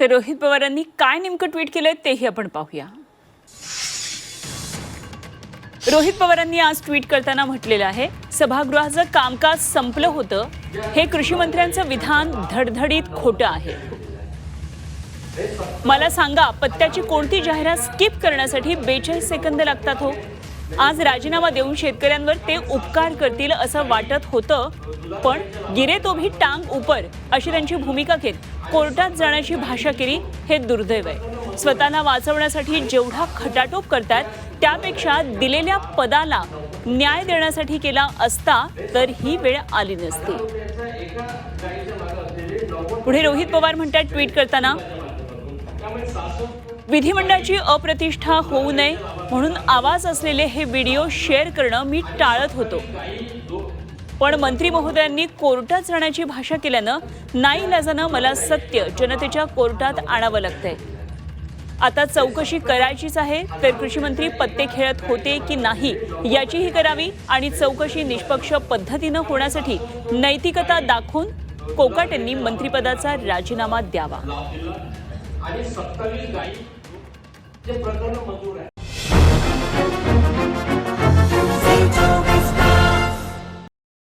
तर रोहित पवारांनी काय नेमकं ट्विट केलंय तेही आपण पाहूया. रोहित पवारांनी आज ट्विट करताना म्हटलेलं आहे सभागृहाचं कामकाज संपलं होतं हे कृषी मंत्र्यांचं विधान धडधडीत खोटं आहे. मला सांगा पत्त्याची कोणती जाहिरात स्किप करण्यासाठी बेचाळीस सेकंद लागतात हो? आज राजीनामा देऊन शेतकऱ्यांवर ते उपकार करतील असं वाटत होतं पण गिरे तो भी टांग उपर अशी त्यांची भूमिका घेत कोर्टात जाण्याची भाषा केली हे दुर्दैव आहे. स्वतःला वाचवण्यासाठी जेवढा खटाटोप करतात त्यापेक्षा दिलेल्या पदाला न्याय देण्यासाठी केला असता तर ही वेळ आली नसती. पुढे रोहित पवार म्हणतात ट्विट करताना विधिमंडळाची अप्रतिष्ठा होऊ नये म्हणून आवाज असलेले हे व्हिडिओ शेअर करणं मी टाळत होतो. पण मंत्री महोदयांनी कोर्टात जाण्याची भाषा केल्यानं नाईलाजानं मला सत्य जनतेच्या कोर्टात आणावं लागतंय. आता चौकशी करायचीच आहे तर कृषी मंत्री पत्ते खेळत होते की नाही याचीही करावी आणि चौकशी निष्पक्ष पद्धतीनं होण्यासाठी नैतिकता दाखवून कोकाट यांनी मंत्रिपदाचा राजीनामा द्यावा.